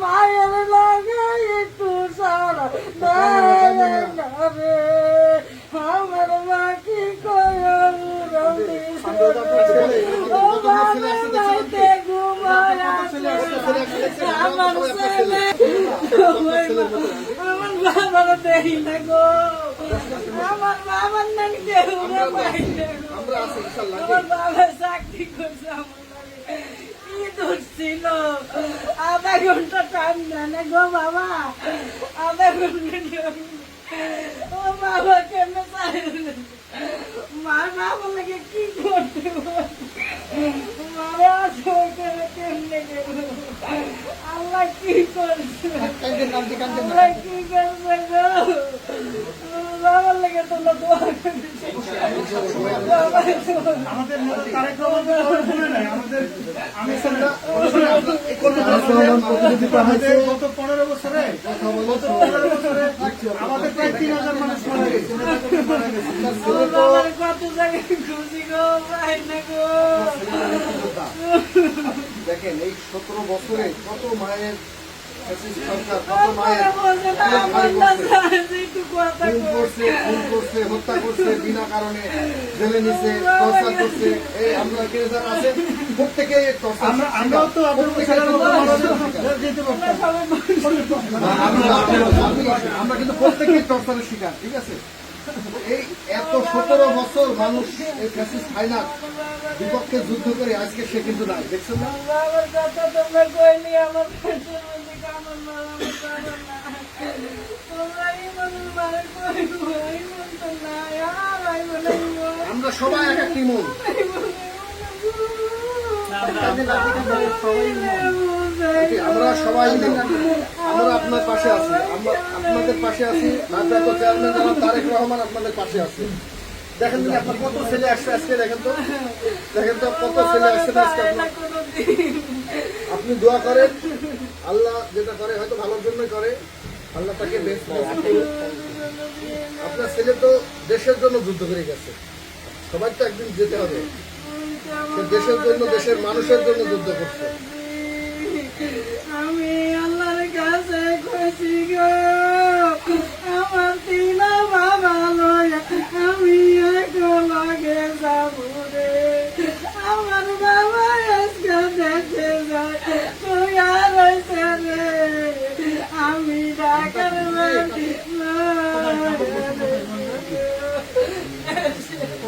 মায়ের লাগে একটু সারা দেয় না রে আমার মা কি কইও রবি ও বাবা নাইতে ঘুমায় আছে আমার ছেলে আমার বাবার না গো আমার বাবার নাম কেউ না পাইলে গো আমরা বাবা চাকরি করছে আমার কি দোষ আধা ঘণ্টা টাইম না গো বাবা আধা ঘণ্টা। ও বাবা চাইলে মা বাবা লাগে কি করতে আল্লাহ কি করছে? আল্লাহ কি করছে বাবার লাগে তোমরা দোয়া আমাদের নেতা তারেক রহমান তো কথা আমাদের আমি গত পনেরো বছরে গত পনেরো বছরে আমাদের প্রায় তিন হাজার মানুষ মারা গেছে। নেতা কর্মী মারা গেছে। বাবার কত জায়গায় খুশি গো ভাই না গো দেখেন এই সতেরো বছরে কত মায়ের সরকার কত মায়ের হত্যা করছে বিনা কারণে করছে আমরা কে যারা আছেন প্রত্যেকে আমরা কিন্তু শিকার ঠিক আছে এই এত মানুষ এই ফাইনাল বিপক্ষে যুদ্ধ করে আজকে সে কিন্তু নাই দেখছেন না পেটের মধ্যে কামড় মারা আমার কামড় না তোমরা ইমন মারে কইবো ইমন তো নাই আর আইবো না ইমন আমরা সবাই এক একটি মন। আমরা সবাই আমরা আপনার পাশে আছি আমরা আপনাদের পাশে আছি চেয়ারম্যান জনাব তারেক রহমান আপনাদের পাশে আছে। দেখেন দিন আপনার কত ছেলে আসছে আজকে দেখেন তো। দেখেন তো কত ছেলে আসছে আজকে আপনি দোয়া করেন আল্লাহ যেটা করে হয়তো ভালোর জন্যই করে আল্লাহ তাকে বেশ আপনার ছেলে তো দেশের জন্য যুদ্ধ করে গেছে। সবাই তো একদিন যেতে হবে। দেশের জন্য, দেশের মানুষের জন্য যুদ্ধ করছে। আমি আল্লাহর কাছে খুশি গো আমার তিন বাবা লয় আমি এক লাগে যাব রে আমার বাবা আজকে দেখে যায় তুই আর হইছে রে আমি ডাকার বাড়ি থানা জেলা সবই বলা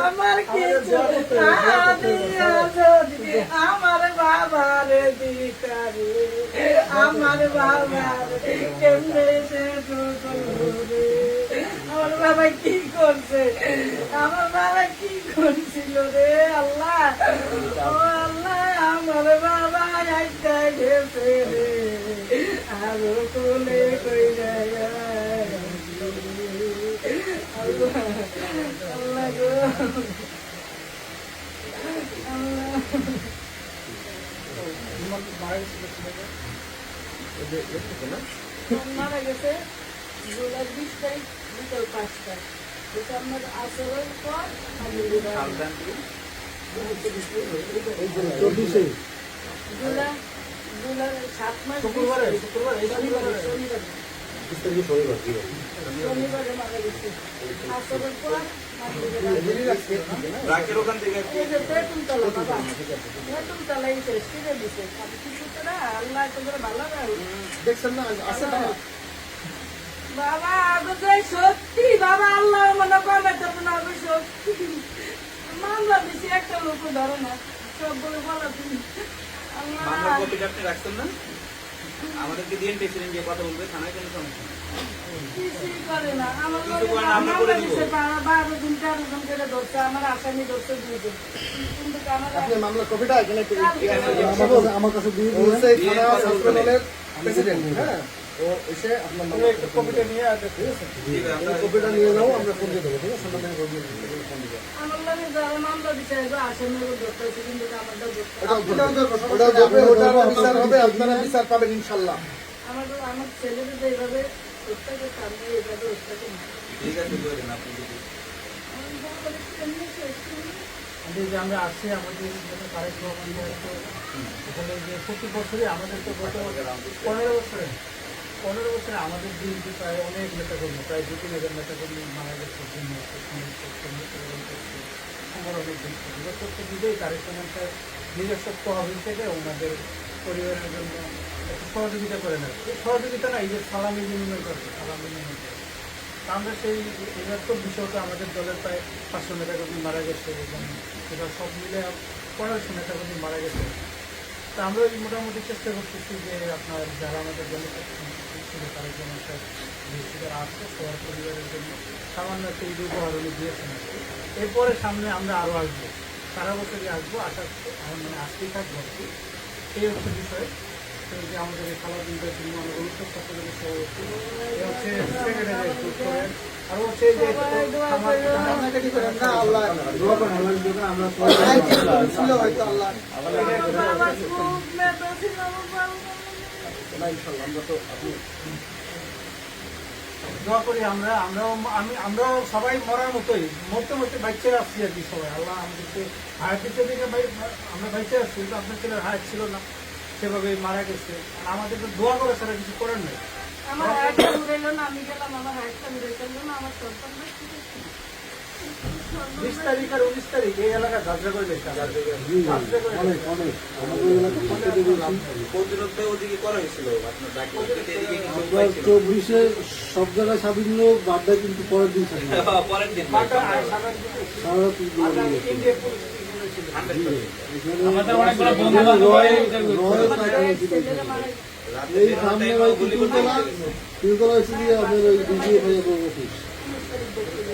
আমার কিছু আমার বাবার দিকারে আমার বাবার কেমনে সে আমার বাবা কি করছে? আমার বাবা কি করছিল রে? আল্লাহ ও আল্লাহ আমার বাবা একটা গেছে রে। আরও কোলে কই আল্লাহ আল্লাহ গো। মারা গেছে? জুলাই বিশ তারিখ বিকাল পাঁচটায়। এটা আপনার আসরের পর চব্বিশে। জুলাই জুলাই সাত মাস শুক্রবারে শুক্রবার শনিবারে রাখের ওখান থেকে দেখছেন না আছে না? বাবা আগে যে সত্যি বাবা আল্লাহ মনে করবে তো না আগে সত্যি। মামলা দিছি একটা লোক ধরে না। সবগুলো বলা তুমি। মামলার আল্লাহ কপিটা আপনি রাখছেন না? আমাদেরকে দিয়ে প্রেসিডেন্ট গিয়ে কথা বলবে? থানায় কোনো সমস্যা আমার কিছু দিয়ে প্রেসিডেন্ট হ্যাঁ। ও এসে আপনার তুমি মামলা একটু কপিটা নিয়ে আসবে ঠিক আছে জি ভাই, এই আমরা- কপিটা নিয়ে নাও আমরা ফোন দিয়ে দেবো ঠিক আছে আমরা ফোন দিয়ে দেবো, ফোন দিয়ে দেবো। আমার লগে যারা মামলা দিছে আসামি ধরতে হয়েছে কিন্তু আমারটা ধরতে ওটাও করবে। ওটাও করবে, ওটার বিচার হবে আপনারা বিচার পাবেন ইনশাল্লাহ আমার আমার ছেলেদের এইভাবে হত্যা করতে আমি এইভাবে হত্যা করি না। ঠিক আছে বলেন আপনি যদি আমি বলে এমনি শেষ করি। এই যে আমরা আসছি আমাদের যে প্রতি বছরই আমাদের তো গত পনেরো বছরে পনেরো বছরে আমাদের বিএনপি প্রায় অনেক নেতাকর্মী, প্রায় দু তিন হাজার নেতাকর্মী মারা গেছে খবর অনেক বিগত বুঝেই তারেক সাহেব নিজস্ব তহবিল থেকে, ওনাদের পরিবারের জন্য একটু সহযোগিতা করে না সহযোগিতা না, এই যে সালামি বিনিময় করছে সালামি বিনিময় করে। তা আমরা সেই, এবার তো বিষয়টা আমাদের দলের প্রায় পাঁচশো নেতাকর্মী মারা গেছে এবং সেটা সব মিলে পনেরোশো নেতাকর্মী মারা গেছে। তা আমরা মোটামুটি চেষ্টা করতেছি যে আপনার যারা আমাদের দলের ছিল তাদের জন্য একটা বৃহস্পতিবার আসছে সবার পরিবারের জন্য। সামান্য একটা ঈদ উপহার উনি দিয়েছেন। এরপরে সামনে আমরা আরও আসব। সারা বছরই আসব আশা আমার মানে আসতেই থাকব আর কি। এই হচ্ছে বিষয়। যে আমাদের এই খেলাধুলার জন্য আমাদের উত্তর ছাত্রদের সভাপতি এ হচ্ছে সেক্রেটারি আর হচ্ছে যে আমার- না, ইনশাল্লাহ আমরা তো আপনি দোয়া করি আমরা আমরাও আমি আমরাও সবাই মরার মতোই। মরতে মরতে বাইচে আসছি আর কি সবাই। আল্লাহ আমাদেরকে হায়াত দিতে ভাই আমরা বাইচে আসছি কিন্তু আপনার ছেলের হায়াত ছিল না। সেভাবে মারা গেছে। আর আমাদের তো দোয়া করে ছাড়া কিছু করার নেই। আমার হাতটা উড়াইলো না আমি গেলাম আমার হাতটা উড়ে ফেলল না আমার আছে। বিশ তারিখ আর উনিশ তারিখ এই এলাকা যাত্রা করে ছিল। চব্বিশে সব জায়গায় স্বাধীন বাড্ডা কিন্তু পরের দিন পরের দিন এই সামনে ভাই গেছে। তিনতলা এসে দিয়ে আপনার ওই বিজিএ ভাই অফিস